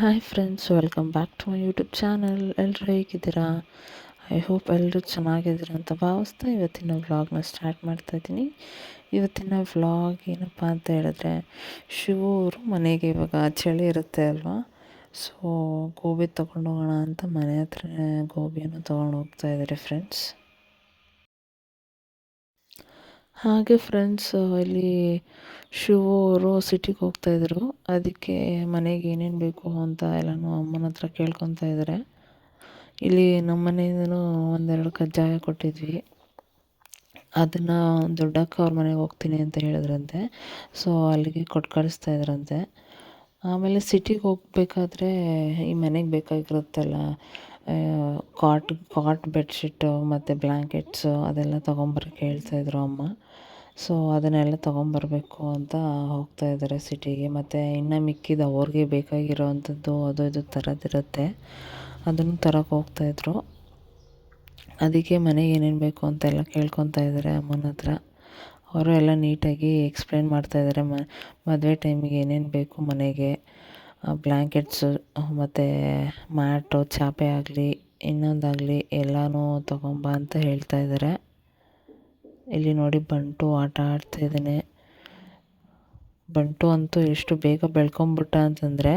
Hi friends welcome back to my YouTube channel ಎಲ್ಲರೂ ಹೇಗಿದ್ದೀರಾ? I hope ಎಲ್ಲರೂ ಚೆನ್ನಾಗಿದ್ದೀರಾ ಅಂತ ಭಾವಿಸ್ತಾ ಇವತ್ತಿನ ವ್ಲಾಗ್ನ ಸ್ಟಾರ್ಟ್ ಮಾಡ್ತಾ ಇದ್ದೀನಿ. ಇವತ್ತಿನ ವ್ಲಾಗ್ ಏನಪ್ಪ ಅಂತ ಹೇಳಿದ್ರೆ ಶಿವು ಅವರು ಮನೆಗೆ ಇವಾಗ ಚಳಿ ಇರುತ್ತೆ ಅಲ್ವಾ? ಸೊ ಗೋಬಿ ತೊಗೊಂಡು ಹೋಗೋಣ ಅಂತ ಮನೆ ಹತ್ರ ಗೋಬಿಯನ್ನು ತೊಗೊಂಡು ಹೋಗ್ತಾ ಇದ್ದಾರೆ ಫ್ರೆಂಡ್ಸ್ ಹಾಗೆ ಫ್ರೆಂಡ್ಸ್ ಇಲ್ಲಿ ಶಿವು ಅವರು ಸಿಟಿಗೆ ಹೋಗ್ತಾಯಿದ್ರು ಅದಕ್ಕೆ ಮನೆಗೆ ಏನೇನು ಬೇಕು ಅಂತ ಎಲ್ಲನೂ ಅಮ್ಮನ ಹತ್ರ ಕೇಳ್ಕೊತಾ ಇದ್ದಾರೆ ಇಲ್ಲಿ ನಮ್ಮ ಮನೆಯಿಂದನೂ ಒಂದೆರಡು ಕಜ್ಜಾಯ ಕೊಟ್ಟಿದ್ವಿ. ಅದನ್ನು ದೊಡ್ಡಕ್ಕ ಅವ್ರ ಮನೆಗೆ ಹೋಗ್ತೀನಿ ಅಂತ ಹೇಳಿದ್ರಂತೆ. ಸೊ ಅಲ್ಲಿಗೆ ಕೊಟ್ಟು ಕಳಿಸ್ತಾ ಇದ್ರಂತೆ. ಆಮೇಲೆ ಸಿಟಿಗೆ ಹೋಗ್ಬೇಕಾದ್ರೆ ಈ ಮನೆಗೆ ಬೇಕಾಗಿರುತ್ತಲ್ಲ ಕಾಟ್ ಕಾಟ್ ಬೆಡ್ಶೀಟು ಮತ್ತು ಬ್ಲ್ಯಾಂಕೆಟ್ಸು ಅದೆಲ್ಲ ತೊಗೊಂಬರಕ್ಕೆ ಹೇಳ್ತಾಯಿದ್ರು ಅಮ್ಮ. ಸೊ, ಅದನ್ನೆಲ್ಲ ತೊಗೊಂಬರಬೇಕು ಅಂತ ಹೋಗ್ತಾ ಇದ್ದಾರೆ ಸಿಟಿಗೆ. ಮತ್ತು ಇನ್ನು ಮಿಕ್ಕಿದ ಅವ್ರಿಗೆ ಬೇಕಾಗಿರೋ ಅಂಥದ್ದು ಅದು ಇದು ತರೋದಿರುತ್ತೆ ಅದನ್ನು ತರಕ್ಕೆ ಹೋಗ್ತಾಯಿದ್ರು ಅದಕ್ಕೆ ಮನೆಗೆ ಏನೇನು ಬೇಕು ಅಂತೆಲ್ಲ ಕೇಳ್ಕೊತಾ ಇದ್ದಾರೆ ಅಮ್ಮನ ಹತ್ರ. ಅವರು ಎಲ್ಲ ನೀಟಾಗಿ ಎಕ್ಸ್ಪ್ಲೇನ್ ಮಾಡ್ತಾಯಿದ್ದಾರೆ ಮ, ಮದುವೆ ಟೈಮಿಗೆ ಏನೇನು ಬೇಕು ಮನೆಗೆ. ಬ್ಲ್ಯಾಂಕೆಟ್ಸು ಮತ್ತು ಮ್ಯಾಟು, ಚಾಪೆ ಆಗಲಿ, ಇನ್ನೊಂದಾಗಲಿ ಎಲ್ಲನೂ ತೊಗೊಂಬ ಅಂತ ಹೇಳ್ತಾ ಇದ್ದಾರೆ. ಇಲ್ಲಿ ನೋಡಿ ಬಂಟು ಆಟ ಆಡ್ತಾ ಇದ್ದಾನೆ. ಬಂಟು ಅಂತೂ ಎಷ್ಟು ಬೇಗ ಬೆಳ್ಕೊಂಬಿಟ್ಟ ಅಂತಂದರೆ,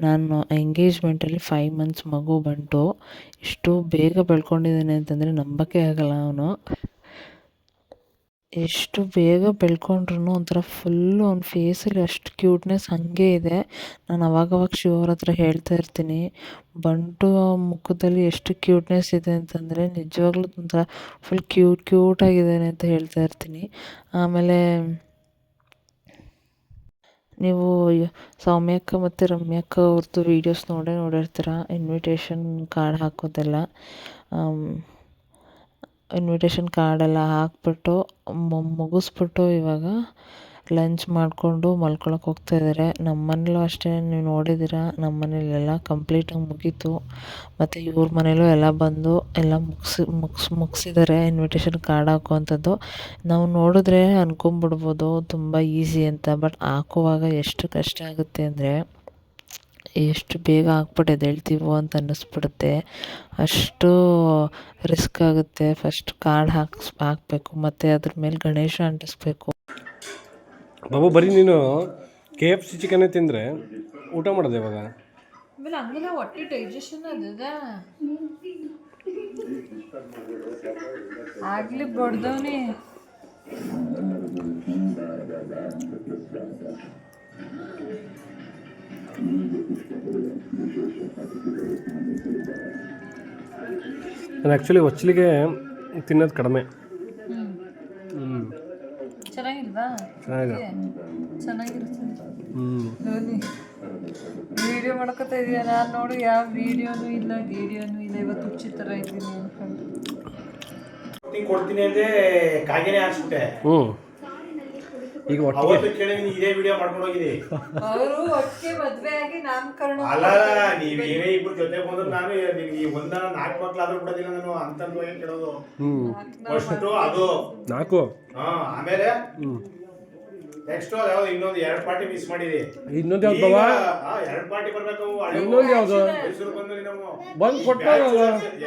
ನಾನು ಎಂಗೇಜ್ಮೆಂಟಲ್ಲಿ ಫೈವ್ ಮಂತ್ಸ್ ಮಗು ಬಂಟು, ಇಷ್ಟು ಬೇಗ ಬೆಳ್ಕೊಂಡಿದ್ದಾನೆ ಅಂತಂದರೆ ನಂಬೋಕ್ಕೆ ಆಗಲ್ಲ ಅವನು. ಎಷ್ಟು ಬೇಗ ಬೆಳ್ಕೊಂಡ್ರು ಒಂಥರ ಫುಲ್ಲು ಅವ್ನ ಫೇಸಲ್ಲಿ ಅಷ್ಟು ಕ್ಯೂಟ್ನೆಸ್ ಹಾಗೆ ಇದೆ. ನಾನು ಅವಾಗವಾಗ ಶಿವವ್ರ ಹತ್ರ ಹೇಳ್ತಾ ಇರ್ತೀನಿ, ಬಂಟು ಮುಖದಲ್ಲಿ ಎಷ್ಟು ಕ್ಯೂಟ್ನೆಸ್ ಇದೆ ಅಂತಂದರೆ ನಿಜವಾಗ್ಲೂ ಒಂಥರ ಫುಲ್ ಕ್ಯೂಟ್ ಕ್ಯೂಟಾಗಿದ್ದಾನೆ ಅಂತ ಹೇಳ್ತಾ ಇರ್ತೀನಿ. ಆಮೇಲೆ ನೀವು ಸೌಮ್ಯಕ್ಕ ಮತ್ತು ರಮ್ಯಕ್ಕ ಅವ್ರದ್ದು ವೀಡಿಯೋಸ್ ನೋಡೇ ನೋಡಿರ್ತೀರ? ಇನ್ವಿಟೇಷನ್ ಕಾರ್ಡ್ ಹಾಕೋದೆಲ್ಲ. ಇನ್ವಿಟೇಷನ್ ಕಾರ್ಡೆಲ್ಲ ಹಾಕ್ಬಿಟ್ಟು ಮುಗಿಸ್ಬಿಟ್ಟು ಇವಾಗ ಲಂಚ್ ಮಾಡಿಕೊಂಡು ಮಲ್ಕೊಳಕ್ಕೆ ಹೋಗ್ತಾ ಇದ್ದಾರೆ ನಮ್ಮ ಮನೇಲೂ ಅಷ್ಟೇ, ನೀವು ನೋಡಿದ್ದೀರ? ನಮ್ಮ ಮನೇಲೆಲ್ಲ ಕಂಪ್ಲೀಟಾಗಿ ಮುಗೀತು. ಮತ್ತು ಇವ್ರ ಮನೇಲೂ ಎಲ್ಲ ಬಂದು ಎಲ್ಲ ಮುಗಿಸಿ, ಮುಗ್ಸಿ ಮುಗಿಸಿದ್ದಾರೆ ಇನ್ವಿಟೇಷನ್ ಕಾರ್ಡ್ ಹಾಕುವಂಥದ್ದು. ನಾವು ನೋಡಿದ್ರೆ ಅಂದ್ಕೊಂಬಿಡ್ಬೋದು ತುಂಬ ಈಸಿ ಅಂತ. ಬಟ್ ಹಾಕುವಾಗ ಎಷ್ಟು ಕಷ್ಟ ಆಗುತ್ತೆ ಅಂದರೆ ಎಷ್ಟು ಬೇಗ ಆಗ್ಬಿಟ್ಟು ಹೇಳ್ತೀವೋ ಅಂತ ಅನ್ನಿಸ್ಬಿಡುತ್ತೆ. ಅಷ್ಟು ರಿಸ್ಕ್ ಆಗುತ್ತೆ. ಫಸ್ಟ್ ಕಾರ್ಡ್ ಹಾಕ್ಸ್ ಹಾಕಬೇಕು. ಮತ್ತು ಅದ್ರ ಮೇಲೆ ಗಣೇಶ ಅಂಟಿಸ್ಬೇಕು. ಬಾಬು ಬರೀ ನೀನು ಕೆ ಎಫ್ ಸಿ ಚಿಕನ್ ತಿಂದರೆ ಊಟ ಮಾಡೋದು ಇವಾಗ ಆಮೇಲೆ ಹೊಟ್ಟೆ ಡೈಜೆಷನ್ ಅದ ಆಗ್ಲಿ ಬಡ್ದವನಿ. ನಾನು ಆ್ಯಕ್ಚುಲಿ ಒಚ್ಚಲಿಗೆ ತಿನ್ನೋದು ಕಡಿಮೆ ಹ್ಞೂ ಚೆನ್ನಾಗಿಲ್ವಾ? ಚೆನ್ನಾಗಿದೆ. ಚೆನ್ನಾಗಿರುತ್ತೆ. ಹ್ಞೂ ನೋಡಿ ವಿಡಿಯೋ ಮಾಡ್ಕೊತ ಇದೀಯ? ನಾನು ನೋಡಿ ಯಾವ ವಿಡಿಯೋನು ಇಲ್ಲ ವಿಡಿಯೋನೂ ಇಲ್ಲ. ಇವತ್ತು ಹುಚ್ಚಿ ಥರ ಇದ್ದೀನಿ ಅನ್ಕೊಂಡು ಕೊಡ್ತೀನಿ ಕೊಡ್ತೀನಿ ಅಂದ್ರೆ ಕಾಗೆನೆ ಹಾಕ್ಸ್ಬಿಟ್ಟೆ. ಹ್ಞೂ ಈಗ ಇದೇ ವಿಡಿಯೋ ಮಾಡ್ಕೊಂಡು ಹೋಗಿದಿ ಅವರು ಒಟ್ಟಿಗೆ ಮದ್ವೆ ಆಗಿ ನಾಮಕರಣ ಅಲ್ಲ ನೀವ್ ಏನೇ ಇಬ್ರು ಜೊತೆ ಬಂದ್ರು ನಾನು ನಿಮ್ಗೆ ಈ ಒಂದ ನಾಲ್ಕು ಮಕ್ಳಾದ್ರೂ ನಾನು ಅಂತಂದು ಏನ್ ಕೇಳೋದು? ಫಸ್ಟ್ ಅದು. ನಾಲ್ಕು. ಹಾ ಆಮೇಲೆ? ನೆಕ್ಸ್ಟ್ ಯಾವ್ದು ಇನ್ನೊಂದು ಎರಡ್ ಪಾರ್ಟಿ ಮಿಸ್ ಮಾಡಿದಿ. ಇನ್ನೊಂದು ಯಾವ್ದು ಎರಡ್ ಪಾರ್ಟಿ ಬರ್ಬೇಕು ಇನ್ನೊಂದು ಯಾವ್ದು? ಮೈಸೂರು ಬಂದ್ವಿ ನಾವು. ಬಂದು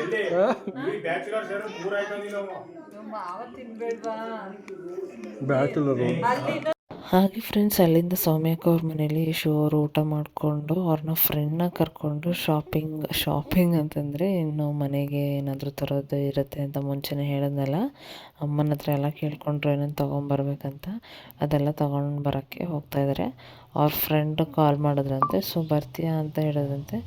ಎಲ್ಲಿ? ಬ್ಯಾಚುಲರ್ಸ್ ಮೂರ್ ಆಯ್ತು ನಾವು. ಹಾಗೆ ಫ್ರೆಂಡ್ಸ್ ಅಲ್ಲಿಂದ ಸೌಮ್ಯಕ್ಕ ಅವ್ರ ಮನೇಲಿ ಶೋ ಅವರು ಊಟ ಮಾಡಿಕೊಂಡು ಅವ್ರನ್ನ ಫ್ರೆಂಡ್ನ ಕರ್ಕೊಂಡು ಶಾಪಿಂಗ್ ಶಾಪಿಂಗ್ ಅಂತಂದರೆ ಇನ್ನು ಮನೆಗೆ ಏನಾದರೂ ತರೋದು ಇರುತ್ತೆ ಅಂತ ಮುಂಚೆನೇ ಹೇಳಿದ್ನಲ್ಲ. ಅಮ್ಮನ ಹತ್ರ ಎಲ್ಲ ಕೇಳ್ಕೊಂಡ್ರು ಏನೇನು ತೊಗೊಂಬರ್ಬೇಕಂತ. ಅದೆಲ್ಲ ತೊಗೊಂಡು ಬರೋಕ್ಕೆ ಹೋಗ್ತಾಯಿದ್ದಾರೆ ಅವ್ರ ಫ್ರೆಂಡ್ ಕಾಲ್ ಮಾಡಿದ್ರಂತೆ ಸೊ ಬರ್ತೀಯಾ ಅಂತ ಹೇಳಿದ್ರಂತೆ.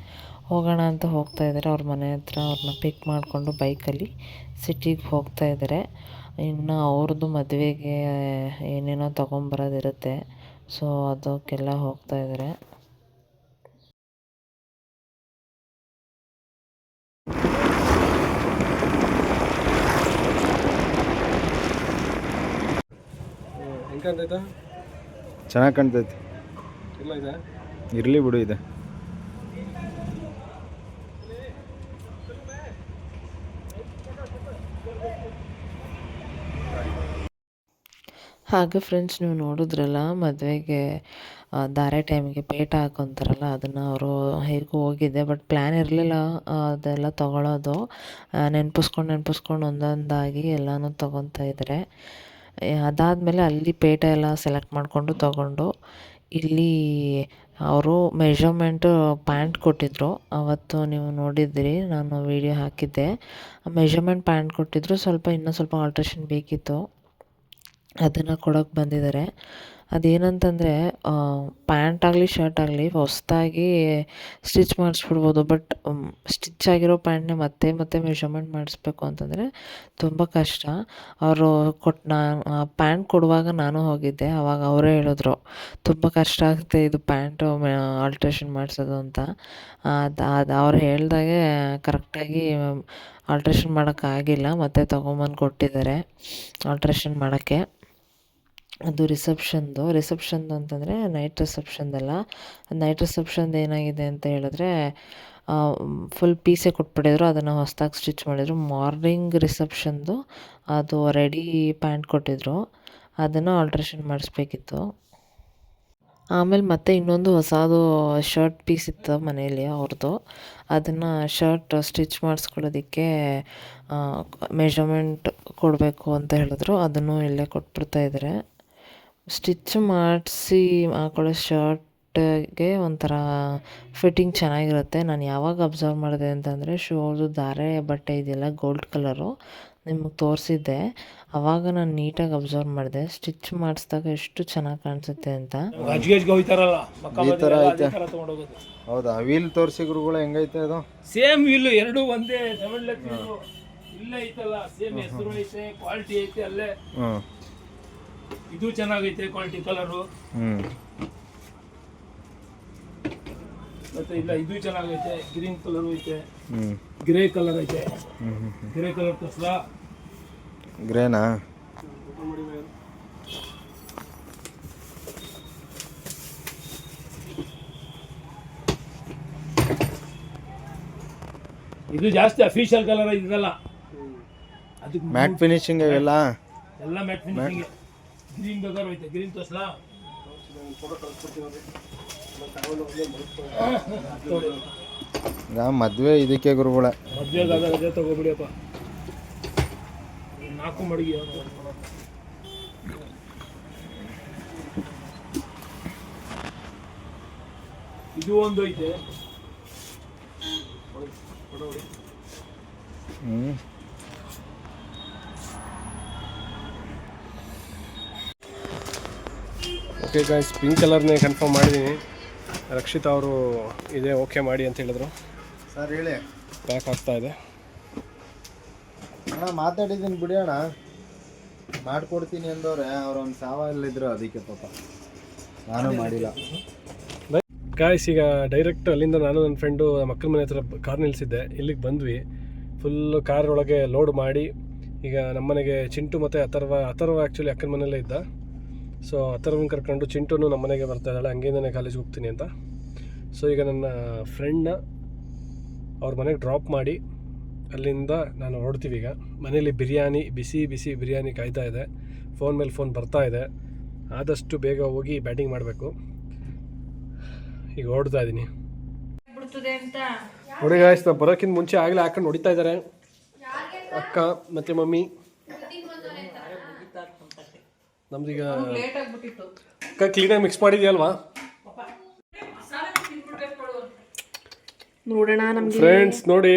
ಹೋಗೋಣ ಅಂತ ಹೋಗ್ತಾ ಇದ್ದಾರೆ. ಅವ್ರ ಮನೆ ಹತ್ರ ಅವ್ರನ್ನ ಪಿಕ್ ಮಾಡಿಕೊಂಡು ಬೈಕಲ್ಲಿ ಸಿಟಿಗೆ ಹೋಗ್ತಾ ಇದ್ದಾರೆ. ಇನ್ನು ಅವ್ರದ್ದು ಮದುವೆಗೆ ಏನೇನೋ ತೊಗೊಂಬರೋದಿರುತ್ತೆ. ಸೊ ಅದಕ್ಕೆಲ್ಲ ಹೋಗ್ತಾ ಇದ್ದಾರೆ. ಚೆನ್ನಾಗಿ ಕಾಣ್ತೈತಿ ಇಲ್ಲ ಇದೆ? ಇರಲಿ ಬಿಡು ಇದೆ. ಹಾಗೆ ಫ್ರೆಂಡ್ಸ್ ನೀವು ನೋಡಿದ್ರಲ್ಲ, ಮದುವೆಗೆ ಧಾರೆ ಟೈಮಿಗೆ ಪೇಟ ಹಾಕೊತಾರಲ್ಲ, ಅದನ್ನು ಅವರು ಹೇಗೂ ಹೋಗಿದ್ದೆ ಬಟ್ ಪ್ಲ್ಯಾನ್ ಇರಲಿಲ್ಲ ಅದೆಲ್ಲ ತೊಗೊಳೋದು. ನೆನ್ಪಿಸ್ಕೊಂಡು ನೆನ್ಪಿಸ್ಕೊಂಡು ಒಂದೊಂದಾಗಿ ಎಲ್ಲನೂ ತೊಗೊತಾ ಇದ್ದಾರೆ ಅದಾದಮೇಲೆ ಅಲ್ಲಿ ಪೇಟ ಎಲ್ಲ ಸೆಲೆಕ್ಟ್ ಮಾಡಿಕೊಂಡು ತೊಗೊಂಡು, ಇಲ್ಲಿ ಅವರು ಮೆಷರ್ಮೆಂಟು ಪ್ಯಾಂಟ್ ಕೊಟ್ಟಿದ್ದರು ಅವತ್ತು ನೀವು ನೋಡಿದ್ರಿ, ನಾನು ವಿಡಿಯೋ ಹಾಕಿದ್ದೆ. ಮೆಷರ್ಮೆಂಟ್ ಪ್ಯಾಂಟ್ ಕೊಟ್ಟಿದ್ದರು ಸ್ವಲ್ಪ, ಇನ್ನೂ ಸ್ವಲ್ಪ ಆಲ್ಟ್ರೇಷನ್ ಬೇಕಿತ್ತು. ಅದನ್ನು ಕೊಡೋಕ್ಕೆ ಬಂದಿದ್ದಾರೆ ಅದೇನಂತಂದರೆ ಪ್ಯಾಂಟ್ ಆಗಲಿ ಶರ್ಟ್ ಆಗಲಿ ಹೊಸದಾಗಿ ಸ್ಟಿಚ್ ಮಾಡಿಸ್ಬಿಡ್ಬೋದು. ಬಟ್ ಸ್ಟಿಚ್ ಆಗಿರೋ ಪ್ಯಾಂಟ್ನೇ ಮತ್ತೆ ಮತ್ತೆ ಮೆಷರ್ಮೆಂಟ್ ಮಾಡಿಸ್ಬೇಕು ಅಂತಂದರೆ ತುಂಬ ಕಷ್ಟ. ಅವರು ಕೊಟ್ಟು ನಾನು ಪ್ಯಾಂಟ್ ಕೊಡುವಾಗ ನಾನು ಹೋಗಿದ್ದೆ. ಆವಾಗ ಅವರೇ ಹೇಳಿದ್ರು, ತುಂಬ ಕಷ್ಟ ಆಗುತ್ತೆ ಇದು ಪ್ಯಾಂಟು ಆಲ್ಟ್ರೇಷನ್ ಮಾಡಿಸೋದು ಅಂತ. ಅದು ಅದು ಅವ್ರು ಹೇಳ್ದಾಗೆ ಕರೆಕ್ಟಾಗಿ ಆಲ್ಟ್ರೇಷನ್ ಮಾಡೋಕ್ಕಾಗಿಲ್ಲ ಮತ್ತೆ ತೊಗೊಂಬಂದು ಕೊಟ್ಟಿದ್ದಾರೆ ಆಲ್ಟ್ರೇಷನ್ ಮಾಡೋಕ್ಕೆ. ಅದು ರಿಸೆಪ್ಷನ್ದು. ರಿಸೆಪ್ಷನ್ದು ಅಂತಂದರೆ ನೈಟ್ ರಿಸೆಪ್ಷನ್ದಲ್ಲ. ನೈಟ್ ರಿಸೆಪ್ಷನ್ದು ಏನಾಗಿದೆ ಅಂತ ಹೇಳಿದ್ರೆ ಫುಲ್ ಪೀಸೇ ಕೊಟ್ಬಿಟ್ಟಿದ್ರು. ಅದನ್ನು ಹೊಸ್ದಾಗಿ ಸ್ಟಿಚ್ ಮಾಡಿದರು. ಮಾರ್ನಿಂಗ್ ರಿಸೆಪ್ಷನ್ದು ಅದು ರೆಡಿ ಪ್ಯಾಂಟ್ ಕೊಟ್ಟಿದ್ರು. ಅದನ್ನು ಆಲ್ಟ್ರೇಷನ್ ಮಾಡಿಸ್ಬೇಕಿತ್ತು. ಆಮೇಲೆ ಮತ್ತೆ ಇನ್ನೊಂದು ಹೊಸದು ಶರ್ಟ್ ಪೀಸ್ ಇತ್ತು ಮನೆಯಲ್ಲಿ ಅವ್ರದ್ದು ಅದನ್ನು ಶರ್ಟ್ ಸ್ಟಿಚ್ ಮಾಡಿಸ್ಕೊಳ್ಳೋದಕ್ಕೆ ಮೆಷರ್ಮೆಂಟ್ ಕೊಡಬೇಕು ಅಂತ ಹೇಳಿದ್ರು. ಅದನ್ನು ಇಲ್ಲೇ ಕೊಟ್ಬಿಡ್ತಾ ಇದ್ದಾರೆ ಸ್ಟಿಚ್ ಮಾಡಿಸಿ ಹಾಕೊಳ್ಳೋ ಶರ್ಟ್ಗೆ ಒಂಥರ ಫಿಟ್ಟಿಂಗ್ ಚೆನ್ನಾಗಿರುತ್ತೆ. ನಾನು ಯಾವಾಗ ಅಬ್ಸರ್ವ್ ಮಾಡಿದೆ ಅಂತಂದರೆ ಶೂದು ಧಾರೆ ಬಟ್ಟೆ ಇದೆಯಲ್ಲ ಗೋಲ್ಡ್ ಕಲರು ನಿಮಗೆ ತೋರಿಸಿದ್ದೆ. ಅವಾಗ ನಾನು ನೀಟಾಗಿ ಅಬ್ಸರ್ವ್ ಮಾಡಿದೆ. ಸ್ಟಿಚ್ ಮಾಡಿಸಿದಾಗ ಎಷ್ಟು ಚೆನ್ನಾಗಿ ಕಾಣಿಸುತ್ತೆ ಅಂತ. ಈ ಥರ ಐತೆ. ಹೌದಾ? ವೀಲ್ ತೋರಿಸಿ ಗುರುಗಳು ಹೆಂಗೈತೆ ಅದು? ಸೇಮ್ ಇಲ್ಲ ಎರಡು ಒಂದೇ ಸೆವೆನ್ ಲೆಕ್ ಇಲ್ಲ ಐತಲ್ಲ ಸೇಮ್ ಹೆಸರು ಐತೆ ಕ್ವಾಲಿಟಿ ಐತೆ ಅಲ್ಲೇ. ಹ್ಞೂ ಇದು ಚೆನ್ನಾಗೈತೆ ಕ್ವಾಲಿಟಿ ಕಲರು ಹ್ಞೂ ಮತ್ತೆ ಇಲ್ಲ ಇದು ಚೆನ್ನಾಗೈತೆ ಗ್ರೀನ್ ಕಲರ್ ಐತೆ. ಹ್ಞೂ ಗ್ರೇ ಕಲರ್ ಐತೆ. ಹ್ಞೂ ಹ್ಞೂ ಗ್ರೇ ಕಲರ್ ತೋರ್ಸ್ಲಾ? ಗ್ರೇನಾ ಇದು ಜಾಸ್ತಿ ಅಫಿಷಿಯಲ್ ಕಲರ್ ಇದಲ್ಲ. ಅದಕ್ಕೆ ಮ್ಯಾಟ್ ಫಿನಿಶಿಂಗ್ ಇವೆಲ್ಲ ಎಲ್ಲ ಮ್ಯಾಟ್ ಫಿನಿಶಿಂಗ್ ಗ್ರೀನ್ ಬೇಕಾದ್ರೆ ಐತೆ ಗ್ರೀನ್ ತೋರ್ಸ್ಲಾ ಈಗ ಮದುವೆ ಇದಕ್ಕೆ ಗುರುಗಳೇ. ಮದ್ವೆಗಾದ ಅದೇ ತಗೋಬಿಡಿಯಪ್ಪ ನಾಲ್ಕು ಮಡಿಗೆ ಇದು ಒಂದು ಐತೆ. ಹ್ಞೂ ಓಕೆ ಗಾಯ್ಸ್ ಪಿಂಕ್ ಕಲರ್ನೇ ಕನ್ಫರ್ಮ್ ಮಾಡಿದ್ದೀನಿ ರಕ್ಷಿತ್ ಅವರು ಇದೇ ಓಕೆ ಮಾಡಿ ಅಂತ ಹೇಳಿದ್ರು. ಸರ್ ಹೇಳಿ. ಪ್ಯಾಕ್ ಆಗ್ತಾ ಇದೆ. ಅಣ್ಣ ಮಾತಾಡಿದ್ದೀನಿ ಬಿಡಿ ಅಣ್ಣ. ಮಾಡ್ಕೊಡ್ತೀನಿ ಅಂದವ್ರೆ ಅವ್ರೊಂದು ಸಾವಲ್ಲಿದ್ರು ಅದಕ್ಕೆ ಪಾಪ. ನಾನು ಮಾಡಿಲ್ಲ. ಗಾಯ್ಸ್ ಈಗ ಡೈರೆಕ್ಟ್ ಅಲ್ಲಿಂದ ನಾನು ನನ್ನ ಫ್ರೆಂಡು ಮಕ್ಕಳ ಮನೆ ಹತ್ರ ಕಾರ್ ನಿಲ್ಲಿಸಿದ್ದೆ ಇಲ್ಲಿಗೆ ಬಂದ್ವಿ. ಫುಲ್ಲು ಕಾರ್ ಒಳಗೆ ಲೋಡ್ ಮಾಡಿ ಈಗ ನಮ್ಮನೆಗೆ ಚಿಂಟು ಮತ್ತು ಅಥರ್ವ ಅಥರ್ವ ಆ್ಯಕ್ಚುಲಿ ಅಕ್ಕನ ಮನೆಯಲ್ಲೇ ಇದ್ದ. ಸೊ ಅಥರ್ವನ್ ಕರ್ಕೊಂಡು ಚಿಂಟೂನು ನಮ್ಮ ಮನೆಗೆ ಬರ್ತಾ ಇದ್ದಾಳೆ. ಹಂಗೇನೇ ಕಾಲೇಜ್ಗೆ ಹೋಗ್ತೀನಿ ಅಂತ. ಸೊ ಈಗ ನನ್ನ ಫ್ರೆಂಡ್ನ ಅವ್ರ ಮನೆಗೆ ಡ್ರಾಪ್ ಮಾಡಿ ಅಲ್ಲಿಂದ ನಾನು ಹೊರಡ್ತೀವಿ ಈಗ. ಮನೇಲಿ ಬಿರಿಯಾನಿ ಬಿಸಿ ಬಿಸಿ ಬಿರಿಯಾನಿ ಕಾಯ್ತಾ ಇದೆ. ಫೋನ್ ಮೇಲೆ ಫೋನ್ ಬರ್ತಾ ಇದೆ. ಆದಷ್ಟು ಬೇಗ ಹೋಗಿ ಬ್ಯಾಟಿಂಗ್ ಮಾಡಬೇಕು. ಈಗ ಹೊಡ್ತಾ ಇದ್ದೀನಿ. ಹುಡುಗ ನಾವು ಬರೋಕ್ಕಿಂತ ಮುಂಚೆ ಆಗಲೇ ಹಾಕೊಂಡು ಹೊಡಿತಾ ಇದ್ದಾರೆ. ಅಕ್ಕ ಮತ್ತು ಮಮ್ಮಿ. ನಮ್ದೀಗ ಅಕ್ಕ ಕ್ಲೀನಾಗಿ ಮಿಕ್ಸ್ ಮಾಡಿದ್ಯಲ್ವಾ? ನೋಡೋಣ ನಮ್ಗೆ. ಫ್ರೆಂಡ್ಸ್ ನೋಡಿ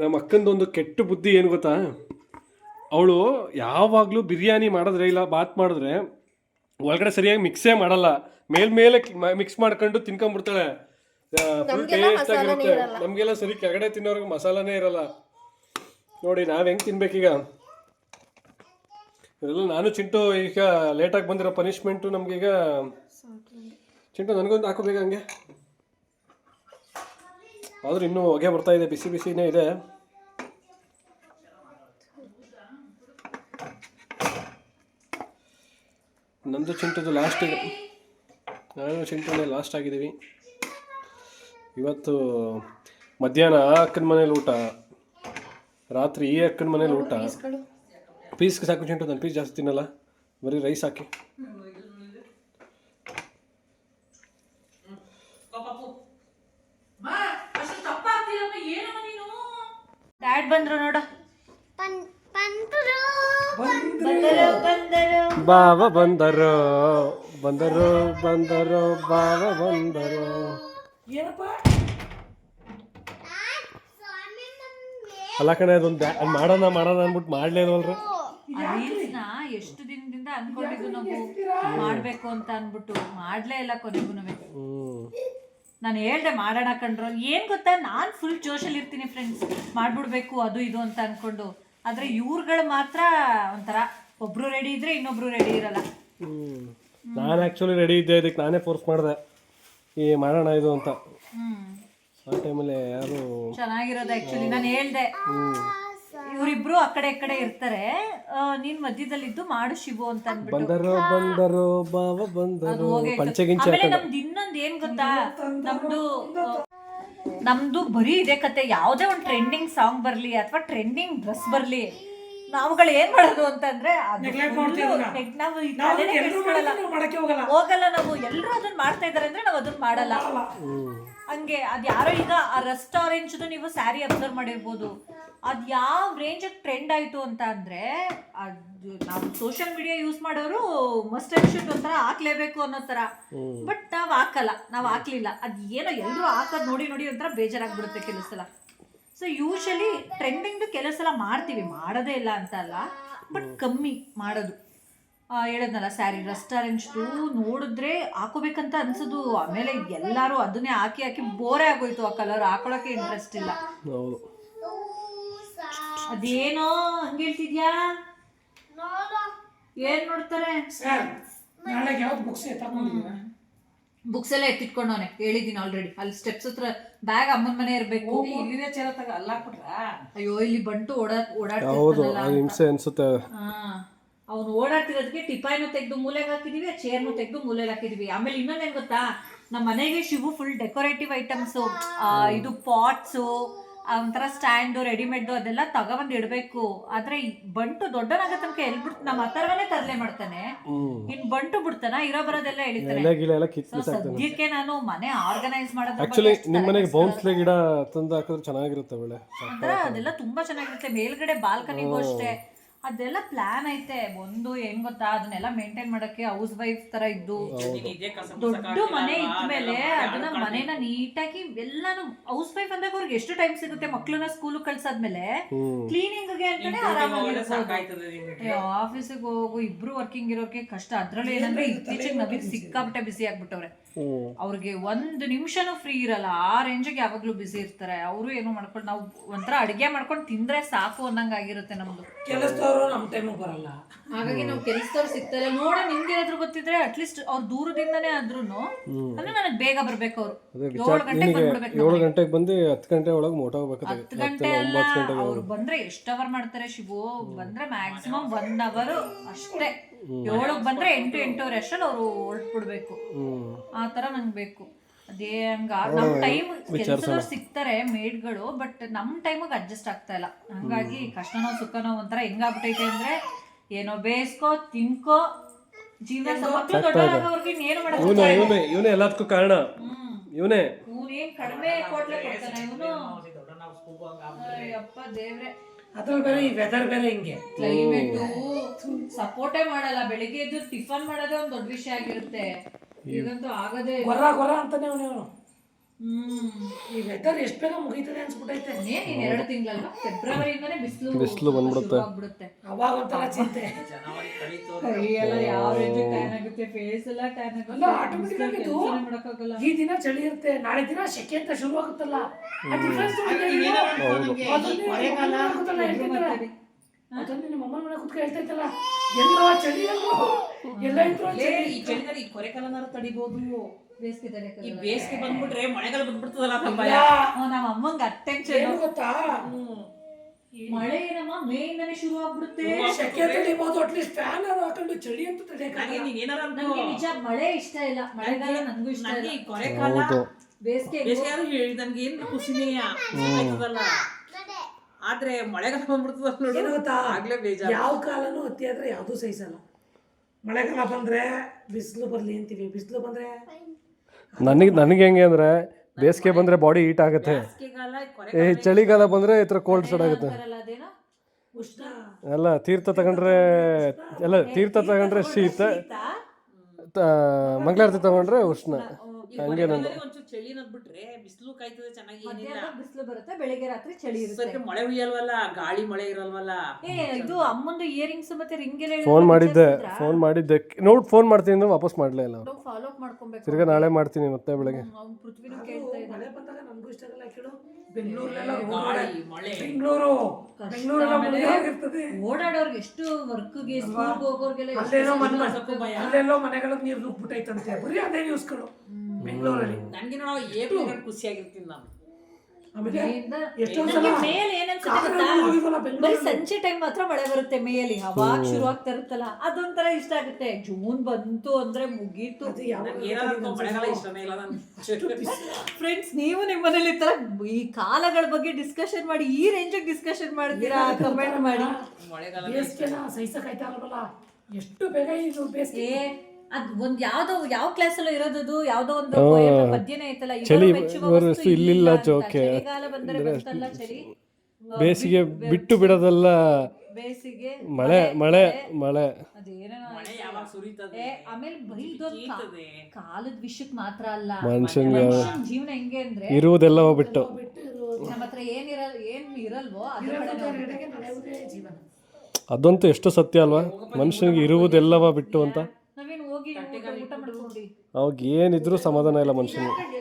ನಮ್ಮ ಅಕ್ಕಂದೊಂದು ಕೆಟ್ಟ ಬುದ್ಧಿ ಏನು ಗೊತ್ತಾ? ಅವಳು ಯಾವಾಗಲೂ ಬಿರಿಯಾನಿ ಮಾಡಿದ್ರೆ ಇಲ್ಲ ಬಾತ್ ಮಾಡಿದ್ರೆ ಒಳಗಡೆ ಸರಿಯಾಗಿ ಮಿಕ್ಸೇ ಮಾಡಲ್ಲ. ಮೇಲ್ಮೇಲೆ ಮಿಕ್ಸ್ ಮಾಡ್ಕೊಂಡು ತಿನ್ಕೊಂಡ್ಬಿಡ್ತಾಳೆ. ಫುಲ್ ಟೇಸ್ಟ್ ಆಗಿರುತ್ತೆ ನಮಗೆಲ್ಲ ಸರಿ ಕೆಳಗಡೆ ತಿನ್ನೋರ್ಗೆ ಮಸಾಲಾನೇ ಇರಲ್ಲ. ನೋಡಿ ನಾವು ಹೆಂಗೆ ತಿನ್ಬೇಕೀಗ? ಇದೆಲ್ಲ ನಾನು ಚಿಂಟು ಈಗ ಲೇಟಾಗಿ ಬಂದಿರೋ ಪನಿಷ್ಮೆಂಟು ನಮಗೀಗ ಚಿಂಟು ನನಗೊಂದು ಹಾಕೋಬೇಕು ಹಂಗೆ. ಆದರೂ ಇನ್ನೂ ಹೊಗೆ ಬರ್ತಾ ಇದೆ, ಬಿಸಿ ಬಿಸಿನೇ ಇದೆ. ನಂದು ಚಿಂಟದು ಲಾಸ್ಟ್ ಇದೆ. ನಾನು ಚಿಂಟುನೇ ಲಾಸ್ಟ್ ಆಗಿದ್ದೀವಿ. ಇವತ್ತು ಮಧ್ಯಾಹ್ನ ಆ ಅಕ್ಕನ ಮನೇಲಿ ಊಟ, ರಾತ್ರಿ ಈ ಅಕ್ಕನ ಮನೇಲಿ ಊಟ. ಪೀಸ್ಗೆ ಸಾಕು ಚಿಂಟು ನಾನು ಪೀಸ್ ಜಾಸ್ತಿ ತಿನ್ನಲ್ಲ. ಬರೀ ರೈಸ್ ಹಾಕಿ. ಡ್ಯಾಡ್ ಬಂದ್ರು ನೋಡು. ಬಾವ ಬಂದರು ಬಂದರು. ಬಂದರು ಬಾವ ಬಂದರು ಅಲ್ಲ ಕಣೆ ಅದೊಂದು ಮಾಡೋಣ ಮಾಡೋಣ ಅಂದ್ಬಿಟ್ಟು ಮಾಡ್ಲೇ ಇಲ್ವಲ್ರಿ ರೀಲ್ಸ್ ಎಷ್ಟು ದಿನದಿಂದ ಅನ್ಕೊಂಡಿದ್ವು ನಾವು ಮಾಡ್ಬೇಕು ಅಂತ ಅನ್ಬಿಟ್ಟು ಮಾಡ್ಲೇ ಇಲ್ಲ ಕೊನೆಗೂ. ನಾನು ಹೇಳ್ದೆ ಮಾಡೋಣ ಕಂಡ್ರು ಏನ್ ಗೊತ್ತಾ? ನಾನ್ ಫುಲ್ ಜೋಶಲ್ಲಿ ಇರ್ತೀನಿ ಫ್ರೆಂಡ್ಸ್ ಮಾಡ್ಬಿಡ್ಬೇಕು ಅದು ಇದು ಅಂತ ಅನ್ಕೊಂಡು. ಆದ್ರೆ ಇವ್ರುಗಳು ಮಾತ್ರ ಒಂಥರ ಒಬ್ರು ರೆಡಿ ಇದ್ರೆ ಇನ್ನೊಬ್ರು ರೆಡಿ ಇರಲ್ಲ. ಹ್ಮ್. ನಾನು ಆ್ಯಕ್ಚುಲಿ ರೆಡಿ ಇದ್ದೆ ಇದಕ್ಕೆ ನಾನೇ ಫೋರ್ಸ್ ಮಾಡಿದೆ. ಈ ಮಾಡೋಣ ಇದು ಅಂತ. ಹ್ಮ್. ಆ ಟೈಮಲ್ಲಿ ಯಾರು ಚೆನ್ನಾಗಿರೋದು ಆಕ್ಚುಲಿ ನಾನು ಹೇಳ್ದೆ. ಇವರಿಬ್ರು ಆ ಕಡೆ ಈ ಕಡೆ ಇರ್ತಾರೆ. ಆ, ನೀನ್ ಮಧ್ಯದಲ್ಲಿದ್ದು ಮಾಡು ಶಿವು ಅಂತ ಅನ್ಬಿಟ್ಟು ಬಂದರು ಬಂದರು ಬಾವ ಅದು ಬಂದರು ಹೋಗೇ ಆಮೇಲೆ ನಮ್ದು ಇನ್ನೊಂದ್ ಏನ್ ಗೊತ್ತಾ? ನಮ್ದು ನಮ್ದು ಬರೀ ಇದೆ ಕತೆ. ಯಾವ್ದೇ ಒಂದು ಟ್ರೆಂಡಿಂಗ್ ಸಾಂಗ್ ಬರ್ಲಿ ಅಥವಾ ಟ್ರೆಂಡಿಂಗ್ ಡ್ರೆಸ್ ಬರ್ಲಿ ನಾವುಗಳು ಏನ್ ಮಾಡೋದು ಅಂತಂದ್ರೆ. ಹೋಗಲ್ಲ. ನಾವು ಎಲ್ಲರೂ ಅದನ್ನ ಮಾಡ್ತಾ ಇದಾರೆ ಅಂದ್ರೆ ನಾವು ಅದನ್ನ ಮಾಡಲ್ಲ. ಹಂಗೆ ಅದ್ ಯಾರೋ ಈಗ ಆ ರೆಸ್ಟೋರೆಂಟ್ ನೀವು ಸ್ಯಾರಿ ಅಬ್ಸರ್ವ್ ಮಾಡಿರ್ಬೋದು. ಅದ್ ಯಾವ ರೇಂಜ್ ಟ್ರೆಂಡ್ ಆಯ್ತು ಅಂತ ಅಂದ್ರೆ ಅದು ನಾವು ಸೋಷಿಯಲ್ ಮೀಡಿಯಾ ಯೂಸ್ ಮಾಡೋರು ಮಸ್ಟ್ ಶೂಟ್ ಒಂಥರ ಹಾಕ್ಲೇಬೇಕು ಅನ್ನೋ ತರ. ಬಟ್ ನಾವ್ ಹಾಕಲ್ಲ ನಾವ್ ಹಾಕ್ಲಿಲ್ಲ. ಅದ್ ಏನೋ ಎಲ್ರು ಹಾಕೋದ್ ನೋಡಿ ನೋಡಿ ಒಂಥರ ಬೇಜಾರಾಗ್ಬಿಡುತ್ತೆ ಕೆಲವು ಸಲ ಸೊ ಯೂಶಲಿ ಟ್ರೆಂಡಿಂಗ್ ಕೆಲವು ಸಲ ಮಾಡ್ತೀವಿ. ಮಾಡೋದೇ ಇಲ್ಲ ಅಂತ ಅಲ್ಲ. ಬಟ್ ಕಮ್ಮಿ ಮಾಡೋದು. ಆ, ಹೇಳದ್ನಲ್ಲ ಸ್ಯಾರಿ ರೆಸ್ಟೋರೆಂಟ್ ನೋಡಿದ್ರೆ ಹಾಕೋಬೇಕಂತ ಅನ್ಸೋದು. ಆಮೇಲೆ ಎಲ್ಲರೂ ಅದನ್ನೇ ಹಾಕಿ ಹಾಕಿ ಬೋರೇ ಆಗೋಯ್ತು ಆ ಕಲರ್ ಹಾಕೊಳಕ್ಕೆ ಇಂಟ್ರೆಸ್ಟ್ ಇಲ್ಲ. ಅದೇನೋ ಹಂಗೆ ಹೇಳ್ತಿದ್ಯಾ? ಏನ್ ನೋಡ್ತಾರೆ? ಬುಕ್ಸ್ ಎಲ್ಲ ಎತ್ತಿಟ್ಕೊಂಡವನೆ. ಹೇಳಿದೀನಿ ಆಲ್ರೆಡಿ ಅಲ್ಲಿ ಸ್ಟೆಪ್ಸ್ ಹತ್ರ ಬ್ಯಾಗ್ ಅಮ್ಮನ ಮನೆ ಇರ್ಬೇಕು. ಇಲ್ಲಿದೆ ಚೇರ ತಗ ಅಲ್ಲ ಹಾಕ್ಬಿಟ್ರ? ಅಯ್ಯೋ ಇಲ್ಲಿ ಬಂಟು ಓಡಾ ಹೌದು ಅದು ಅಂತ. ಹಿಂಸೆ ಅನ್ಸುತ್ತೆ. ಹಾ ಅವ್ನು ಓಡಾಡ್ತಿರೋದಕ್ಕೆ ಟಿಪಾಯ್ನು ತೆಗೆದು ಮೂಲೆಗೆ ಹಾಕಿದೀವಿ ಚೇರ್ನು ತೆಗೆದು ಮೂಲೆಗೆ ಹಾಕಿದೀವಿ. ಆಮೇಲೆ ಇನ್ನೊಂದೇನ್ ಗೊತ್ತಾ? ನಮ್ಮ ಮನೆಗೆ ಶಿವು ಫುಲ್ ಡೆಕೋರೇಟಿವ್ ಐಟಮ್ಸ್ ಇದು ಪಾಟ್ಸು ಒಂಥರ ಸ್ಟ್ಯಾಂಡು ರೆಡಿಮೇಡ್ ಅದೆಲ್ಲ ತಗೊಬಂದು ಇಡಬೇಕು. ಆದ್ರೆ ಬಂಟು ದೊಡ್ಡನಾಗ ತನಕ ಎಲ್ ಬಿಡ್ತು ನಮ್ಮ ಹತ್ತರವನ್ನೇ ತರಲೆ ಮಾಡ್ತಾನೆ. ಇನ್ ಬಂಟು ಬಿಡ್ತಾನ ಇರೋ ಬರೋದೆಲ್ಲ ಎಳಿತಾರೆ ಸದ್ಯಕ್ಕೆ ನಾನು ಮನೆ ಆರ್ಗನೈಸ್ ಮಾಡೋದು ನಿಮ್ಮ ಮನೆಗೆ ಬೌನ್ಸ್ಲೆ ಗಿಡ ತಂದು ಹಾಕಿದ್ರೆ ಚೆನ್ನಾಗಿರುತ್ತೆ ಅದೆಲ್ಲ ತುಂಬಾ ಚೆನ್ನಾಗಿರುತ್ತೆ. ಮೇಲ್ಗಡೆ ಬಾಲ್ಕನಿಗೂ ಅಷ್ಟೇ. ಅದೆಲ್ಲ ಪ್ಲಾನ್ ಐತೆ. ಒಂದು ಏನ್ ಗೊತ್ತಾ? ಅದನ್ನೆಲ್ಲ ಮೇಂಟೈನ್ ಮಾಡಕ್ಕೆ ಹೌಸ್ ವೈಫ್ ತರ ಇದ್ದು ದೊಡ್ಡ ಮನೆ ಇದ್ಮೇಲೆ ಅದನ್ನ ಮನೇನ ನೀಟಾಗಿ ಎಲ್ಲಾನು ಹೌಸ್ ವೈಫ್ ಅಂದಾಗ ಅವ್ರಿಗೆ ಎಷ್ಟು ಟೈಮ್ ಸಿಗುತ್ತೆ? ಮಕ್ಳನ್ನ ಸ್ಕೂಲ್ ಕಳ್ಸಾದ್ಮೇಲೆ ಕ್ಲೀನಿಂಗ್ಗೆ ಅಂತಾನೆ ಆರಾಮಾಗಿ ಆಫೀಸಿಗೆ ಹೋಗು ಇಬ್ರು ವರ್ಕಿಂಗ್ ಇರೋಕೆ ಕಷ್ಟ. ಅದ್ರಲ್ಲಿ ಏನಂದ್ರೆ ಇತ್ತೀಚೆಗೆ ನಮಗೆ ಸಿಕ್ಕಾಪಟ್ಟೆ ಬಿಸಿ ಆಗ್ಬಿಟ್ಟವ್ರೆ. ಅವ್ರಿಗೆ ಒಂದು ನಿಮಿಷನೂ ಫ್ರೀ ಇರಲ್ಲ. ಆ ರೇಂಜಿಗೆ ಯಾವಾಗ್ಲೂ ಬಿಸಿ ಇರ್ತಾರೆ. ಅವರು ಏನು ಮಾಡ್ಕೊಂಡು ನಾವು ಒಂಥರ ಅಡಿಗೆ ಮಾಡ್ಕೊಂಡು ತಿಂದ್ರೆ ಸಾಕು ಅನ್ನಂಗ ಆಗಿರುತ್ತೆ ನಮ್ದು. ಕೆಲಸದವರು ನಮ್ಮ ಟೈಮಿಗೆ ಬರಲ್ಲ. ಹಾಗಾಗಿ ನಾವು ಕೆಲಸದವ್ರು ಸಿಗ್ತಾರೆ. ನೋಡ ನಿಮ್ಗೆ ಏನಾದ್ರು ಗೊತ್ತಿದ್ರೆ ಅಟ್ಲೀಸ್ಟ್ ಅವ್ರ ದೂರದಿಂದನೇ ಆದ್ರೂ ಅಂದ್ರೆ ನನಗೆ ಬೇಗ ಬರ್ಬೇಕು ಅವ್ರು. ಏಳು ಗಂಟೆಗೆ ನಿನಗೆ ಬಂದ್ಬಿಡ್ಬೇಕು ಏಳು ಗಂಟೆಗೆ ಬಂದು ಹತ್ತು ಗಂಟೆ ಒಳಗೆ ಮೋಟ ಹೋಗ್ಬೇಕು ಹತ್ತು ಗಂಟೆ ಅಲ್ಲ ಅವ್ರು ಬಂದ್ರೆ ಎಷ್ಟು ಅವರ್ ಮಾಡ್ತಾರೆ ಶಿವು? ಬಂದ್ರೆ ಮ್ಯಾಕ್ಸಿಮಮ್ ಒನ್ ಅವರ್ ಅಷ್ಟೇ. ಏಳಗ್ ಬಂದ್ರೆ ಎಂಟು ಎಂಟೂವರೆ ಅಷ್ಟ್ರಲ್ಲಿ ಅವ್ರು ಹೊರಟ್ಬಿಡ್ಬೇಕು. ಆ ತರ ನಂಗೆ ಬೇಕು. ಅದೇ ಹಂಗ ನಮ್ ಟೈಮ್ ಕೆಲಸದವ್ರು ಸಿಗ್ತಾರೆ ಮೇಡ್ಗಳು ಬಟ್ ನಮ್ ಟೈಮಿಗೆ ಅಡ್ಜಸ್ಟ್ ಆಗ್ತಾ ಇಲ್ಲ. ಹಂಗಾಗಿ ಕಷ್ಟನೋ ಸುಖನೋ ಒಂಥರ ಹೆಂಗಾಗ್ಬಿಟ್ಟೈತೆ ಅಂದ್ರೆ ಏನೋ ಬೇಯಿಸ್ಕೋ ತಿನ್ಕೋ ಜೀವನ ಮಕ್ಳು ದೊಡ್ಡವರಾಗೋರ್ಗೆ ಇನ್ನೇನು ಇವನೇ ಮಾಡಕ್ ಇವನೇ ಇವನೇ ಎಲ್ಲದಕ್ಕೂ ಕಾರಣ. ಇವನೇ. ಇವನೇನ್ ಕಡಿಮೆ ಕೊಟ್ಲೆ ಕೊಡ್ತಾನೆ ಇವನು? ಅಯ್ಯಪ್ಪ ದೇವ್ರೆ. ಅದ್ರಲ್ಲಿ ಬೇರೆ ಈ ವೆದರ್ ಬೇರೆ ಹಿಂಗೆ. ಕ್ಲೈಮೇಟು ಸಪೋರ್ಟೇ ಮಾಡಲ್ಲ. ಬೆಳಿಗ್ಗೆ ಎದ್ದು ಟಿಫನ್ ಮಾಡೋದೇ ಒಂದ್ ದೊಡ್ಡ ವಿಷಯ ಆಗಿರುತ್ತೆ. ಈಗಂತೂ ಆಗದೇ ಹೊರ ಹೊರ ಗೊರ ಅಂತಾನೆ ಅವನು ಈ ವೆದರ್ ಎಷ್ಟು ಬೇಗ ಮುಗೀತದೆ ಅನ್ಸ್ಬಿಟ್ಟೈತೆ. ಎರಡು ತಿಂಗಳಲ್ವಾ? ಫೆಬ್ರವರಿಯಿಂದಾನೇ ಬಿಸಿಲು ಬಿಸ್ಲು ಬಂದ್ಬಿಡುತ್ತೆ. ಆಗ್ಬಿಡುತ್ತೆ. ಅವಾಗ ಒಂಥರ ಚಿಂತೆ. ಯಾವ ರೇಂಜ್ ಟ್ಯಾನ್ ಆಗುತ್ತೆ? ಫೇಸ್ ಎಲ್ಲ ಟ್ಯಾನ್ ಆಗುತ್ತೆ. ಕೆಲ್ಸನೇ ಈ ದಿನ ಚಳಿ ಇರುತ್ತೆ. ನಾಳೆ ದಿನ ಸೆಕೆ ಅಂತ ಶುರು ಆಗುತ್ತಲ್ಲ. ಮಳೆಗಾಲ. ಅದನ್ನೇ ನಿಮ್ಮ ಅಮ್ಮನ ಮನೆ ಕೂತ್ಕೊಂಡು ಹೇಳ್ತಾ ಇದ್ದಲ್ಲ ಎಲ್ಲೋ ಚಳಿ ಎಲ್ಲೋ ಎಲ್ಲ ಇದ್ರು ಲೇ, ಚಳಿ. ಈ ಚಳಿಗಾಲ ಈ ಕೊರೆಕಾಲನಾರು ತಡಿಬಹುದು ಬೇಸಿಗೆ ಈ. ಬೇಸಿಗೆ ಬಂದ್ಬಿಟ್ರೆ ಮಳೆಗಾಲ ಬಂದ್ಬಿಡ್ತದಲ್ಲ ನಮ್ಮ ಅಮ್ಮಂಗ್ ಏನು ಗೊತ್ತಾ? ಮಳೆ ಏನಮ್ಮ? ಮೇ ಇಂದಾನೆ ಶುರು ಆಗ್ಬಿಡುತ್ತೆ. ಅಟ್ಲೀಸ್ಟ್ ಫ್ಯಾನ್ ಹಾಕೊಂಡು ಚಳಿ ಅಂತ ತಡೆಯಕ್ಕಾಗಲ್ಲ ನನಗೆ ನೀನ್ ಏನಾರ ಅನ್ಕೋ. ನಂಗೆ ನಿಜ ಮಳೆ ಇಷ್ಟ ಇಲ್ಲ. ಮಳೆಗಾಲ ನಂಗೂ ಇಷ್ಟ ನನಗೆ ಇಲ್ಲ. ಈ ಕೊರೆಕಾಲ ಹೌದು. ಬೇಸಿಗೆ ಹೇಳಿ ನನ್ಗೆ ಏನ್ ಖುಷಿನೇ ಆಯ್ತದಲ್ಲ ಆದ್ರೆ ಮಳೆಗಾಲ ಬಂದ್ಬಿಡ್ತದೆ ಏನು ನೋಡು. ಗೊತ್ತಾ? ಆಗ್ಲೇ ಬೇಜಾರು. ಯಾವ ಕಾಲನೂ ಅತಿ ಆದ್ರೆ ಯಾವ್ದು ಸಹಿಸಲ್ಲ ಮಳೆಗಾಲ ಬಂದ್ರೆ ಬಿಸಿಲು ಬರ್ಲಿ ಅಂತೀವಿ. ಬಿಸಿಲು ಬಂದ್ರೆ? ನನಗೆ ನನಗೆ ಹೆಂಗೆ ಅಂದರೆ ಬೇಸಿಗೆ ಬಂದರೆ ಬಾಡಿ ಹೀಟ್ ಆಗುತ್ತೆ. ಬೇಸಿಗೆಗಾಲ ಕೊರೆ ಏ ಚಳಿಗಾಲ ಬಂದರೆ ಈ ಥರ ಕೋಲ್ಡ್ ಸ್ಟಾರ್ಟ್ ಆಗುತ್ತೆ. ಅಂತಾರಲ್ಲ ಅದೇನೋ? ಉಷ್ಣ. ಎಲ್ಲ ತೀರ್ಥ ತಗೊಂಡ್ರೆ ಎಲ್ಲ ತೀರ್ಥ ತಗೊಂಡ್ರೆ ಶೀತ. ತ- ಮಂಗಳಾರತಿ ತಗೊಂಡ್ರೆ ಉಷ್ಣ. ಒಂಚೂರು ಚಳಿ ಬಿಟ್ರೆ ಬಿಸಿಲು ಕಾಯ್ತದೆ ಚೆನ್ನಾಗಿ ಏನಿಲ್ಲ. ಬಿಸಿಲು ಬರುತ್ತೆ ಬೆಳಿಗ್ಗೆ ರಾತ್ರಿ ಚಳಿ ಇರುತ್ತೆ. ಮಳೆ ಉಯ್ಯಲ್ವಲ್ಲ ಗಾಳಿ ಮಳೆ ಇರಲ್ವಲ್ಲ. ಏ ಇದು ಅಮ್ಮಂದು ಇಯರಿಂಗ್ಸ್ ಮತ್ತೆ ರಿಂಗ್ ಎಲ್ಲ ಫೋನ್ ಮಾಡಿದ್ದೆ ಫೋನ್ ಮಾಡಿದ್ದೆ. ನೋಡಿ ಫೋನ್ ಮಾಡ್ತೀನಿ ಅಂದ್ರೆ ವಾಪಸ್ ಮಾಡ್ಲೇ ಇಲ್ಲ ಅವ್ರು. ಫಾಲೋ ಅಪ್ ಮಾಡ್ಕೊಬೇಕು. ತಿರ್ಗಾ ನಾಳೆ ಮಾಡ್ತೀನಿ ಮತ್ತೆ ಬೆಳಗ್ಗೆ. ಅವ್ನು ಪೃಥ್ವಿನೂ ಕೇಳ್ತಾ ಬಂದಾಗ ನನ್ಗೂ ಇಷ್ಟ ಆಗಲ್ಲ ಕೇಳು ಬೆಂಗಳೂರಲ್ಲೆಲ್ಲ ಗಾಳಿ ಮಳೆ. ಬೆಂಗಳೂರು ಓಡಾಡೋರ್ಗೆ ಎಷ್ಟು ವರ್ಕ್ಗೆ ಸ್ಕೂಲ್ಗೆ ಹೋಗೋರ್ಗೆಲ್ಲ ಎಷ್ಟು ಅಲ್ಲೇನೋ ಮನೆ ಸ್ವಲ್ಪ ಭಯ. ಅಲ್ಲೆಲ್ಲೋ ಮನೆಗಳಿಗೆ ನೀರು ನುಗ್ಬಿಟ್ಟೈತಂತೆ ಬರೀ ಅದೇ ನ್ಯೂಸ್ಗಳು ಬೆಂಗಳೂರಲ್ಲಿ. ನನಗೆ ನಾವು ಏಪ್ರಿಲ್ ಖುಷಿಯಾಗಿರ್ತೀನಿ ನಾನು. ಆಮೇಲೆ ಎಷ್ಟೊಂದ್ ಮೇಲ್ ಏನನ್ಸುತ್ತೆ ಕಾರಲ್ಲಿ ಬರೀ ಸಂಜೆ ಟೈಮ್ ಮಾತ್ರ ಮಳೆ ಬರುತ್ತೆ ಮೇಯಲ್ಲಿ. ಅವಾಗ ಶುರು ಆಗ್ತಾ ಇರುತ್ತಲ್ಲ ಅದೊಂಥರ ಇಷ್ಟ ಆಗುತ್ತೆ. ಜೂನ್ ಬಂತು ಅಂದ್ರೆ ಮುಗೀತು. ಅದು ಯಾವಾಗ ನನ್ಗೆ ಏನಾದ್ರು ಮಳೆಗಾಲ ಇಷ್ಟನೇ ಇಲ್ಲ ನಾನು ಫ್ರೆಂಡ್ಸ್ ನೀವು ನಿಮ್ಮ ಮನೇಲಿ ಈ ತರ ಈ ಕಾಲಗಳ ಬಗ್ಗೆ ಡಿಸ್ಕಷನ್ ಮಾಡಿ ಈ ರೇಂಜ್ ಡಿಸ್ಕಷನ್ ಮಾಡ್ತೀರಾ? ಕಮೆಂಟ್ ಮಾಡಿ. ಮಳೆಗಾಲ ಬೇಸಿಗೆನ ಸಹಿಸಕ್ಕಾಯ್ತಾ ಇಲ್ವಲ್ಲ? ಎಷ್ಟು ಬೇಗ ಇದು ಬೇಸಿಗೆ? ಏ ಅದ್ ಒಂದ್ ಯಾವ್ದೋ ಯಾವ ಕ್ಲಾಸ್ ಅಲ್ಲೋ ಇರೋದದು ಯಾವ್ದೋ ಒಂದು ಪದ್ಯನೇ ಐತಲ್ಲ ಚಳಿ ವಸ್ತು ಇಲ್ಲಿಲ್ಲ ಜೋಕೆ. ಚಳಿಗಾಲ ಬಂದರೆ ಬಂತಲ್ಲ ಚಳಿ? ಬೇಸಿಗೆ ಬಿಟ್ಟು ಬಿಡೋದಲ್ಲ ಬೇಸಿಗೆ ಮಳೆ ಮಳೆ ಮಳೆ ಆಮೇಲೆ ಬರೀ ಇದೊಂದು ಕಾಲದ ವಿಷಯಕ್ ಮಾತ್ರ ಅಲ್ಲ. ಮನುಷ್ಯನ ಜೀವನ ಹೆಂಗೆ ಅಂದ್ರೆ ಇರುವುದೆಲ್ಲವ ಬಿಟ್ಟು ಬಿಟ್ಟು ಇರೋದು. ನಮ್ಮ ಹತ್ರ ಏನಿರಲ್ ಏನ್ ಇರಲ್ವೋ ಅದಂತೂ ಎಷ್ಟು ಸತ್ಯ ಅಲ್ವಾ? ಮನುಷ್ಯನಿಗೆ ಇರುವುದೆಲ್ಲವ ಬಿಟ್ಟು ಅಂತ. ಅವಾಗ ಏನಿದ್ರು ಸಮಾಧಾನ ಇಲ್ಲ ಮನುಷ್ಯನಿಗೆ.